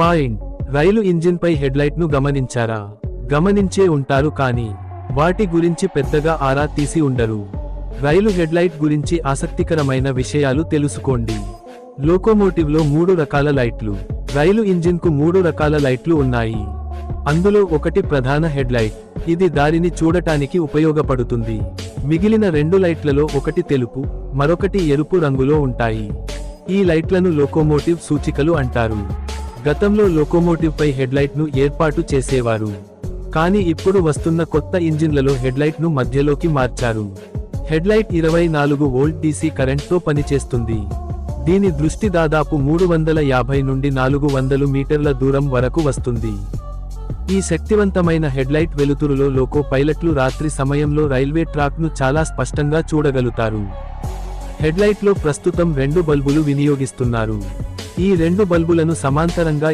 Point రైలు ఇంజిన్పై హెడ్లైట్ను గమనించారా? గమనించే ఉంటారు కానీ వాటి గురించి పెద్దగా ఆరా తీసి ఉండరు. రైలు హెడ్లైట్ గురించి ఆసక్తికరమైన విషయాలు తెలుసుకోండి. లోకోమోటివ్లో మూడు రకాల లైట్లు. రైలు ఇంజిన్కు మూడు రకాల లైట్లు ఉన్నాయి. అందులో ఒకటి ప్రధాన హెడ్లైట్. ఇది దారిని చూడటానికి ఉపయోగపడుతుంది. మిగిలిన రెండు లైట్లలో ఒకటి తెలుపు మరొకటి ఎరుపు రంగులో ఉంటాయి. ఈ లైట్లను లోకోమోటివ్ సూచికలు అంటారు. గతంలో లోకోమోటివ్ పై హెడ్లైట్ను ఏర్పాటు చేసేవారు. కానీ ఇప్పుడు వస్తున్న కొత్త ఇంజిన్లలో హెడ్లైట్ను మధ్యలోకి మార్చారు. హెడ్లైట్ ఇరవై నాలుగు వోల్ట్ డీసీ కరెంట్తో పనిచేస్తుంది. దీని దృష్టి దాదాపు మూడు వందల యాభై నుండి నాలుగు వందలు మీటర్ల దూరం వరకు వస్తుంది. ఈ శక్తివంతమైన హెడ్లైట్ వెలుతురులో లోకో పైలట్లు రాత్రి సమయంలో రైల్వే ట్రాక్ను చాలా స్పష్టంగా చూడగలుగుతారు. హెడ్లైట్లో ప్రస్తుతం రెండు బల్బులు వినియోగిస్తున్నారు. ఈ రెండు బల్బులను సమాంతరంగా